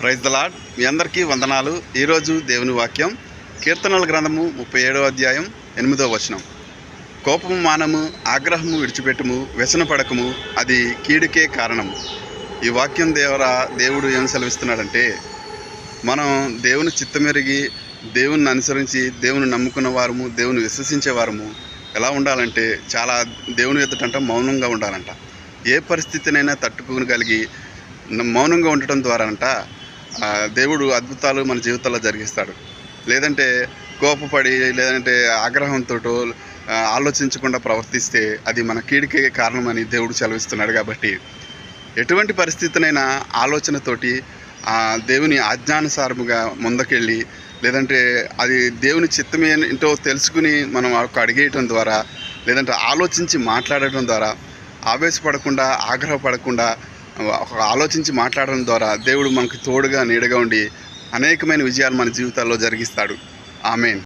Praise the lord. మీ అందరికీ వందనాలు. ఈరోజు దేవుని వాక్యం కీర్తనల గ్రంథము ముప్పై ఏడవ అధ్యాయం ఎనిమిదవ వచనం. కోపము మానము ఆగ్రహము విడిచిపెట్టుము వ్యసన పడకము అది కీడుకే కారణం ఈ వాక్యం దేవరా దేవుడు ఏం సెలవిస్తున్నాడంటే మనం దేవుని చిత్తమెరిగి దేవుని అనుసరించి దేవుని నమ్ముకున్న వారము దేవుని విశ్వసించే వారము. ఎలా ఉండాలంటే చాలా దేవుని ఎదుటంట మౌనంగా ఉండాలంట. ఏ పరిస్థితినైనా తట్టుకోగలిగి న- మౌనంగా ఉండటం ద్వారా అంట దేవుడు అద్భుతాలు మన జీవితాల్లో జరిగిస్తాడు. లేదంటే కోపపడి లేదంటే ఆగ్రహంతో ఆలోచించకుండా ప్రవర్తిస్తే అది మన కీడికే కారణమని దేవుడు సెలవిస్తున్నాడు కాబట్టి ఎటువంటి పరిస్థితినైనా ఆలోచనతోటి దేవుని ఆజ్ఞానుసారముగా ముందుకెళ్ళి లేదంటే అది దేవుని చిత్తం ఏంటో తెలుసుకుని మనం ఒక అడిగేయటం ద్వారా లేదంటే ఆలోచించి మాట్లాడటం ద్వారా ఆవేశపడకుండా ఆగ్రహపడకుండా ఒక ఆలోచించి మాట్లాడడం ద్వారా దేవుడు మనకు తోడుగా నీడగా ఉండి అనేకమైన విజయాలు మన జీవితాల్లో జరిగిస్తాడు. ఆమెన్.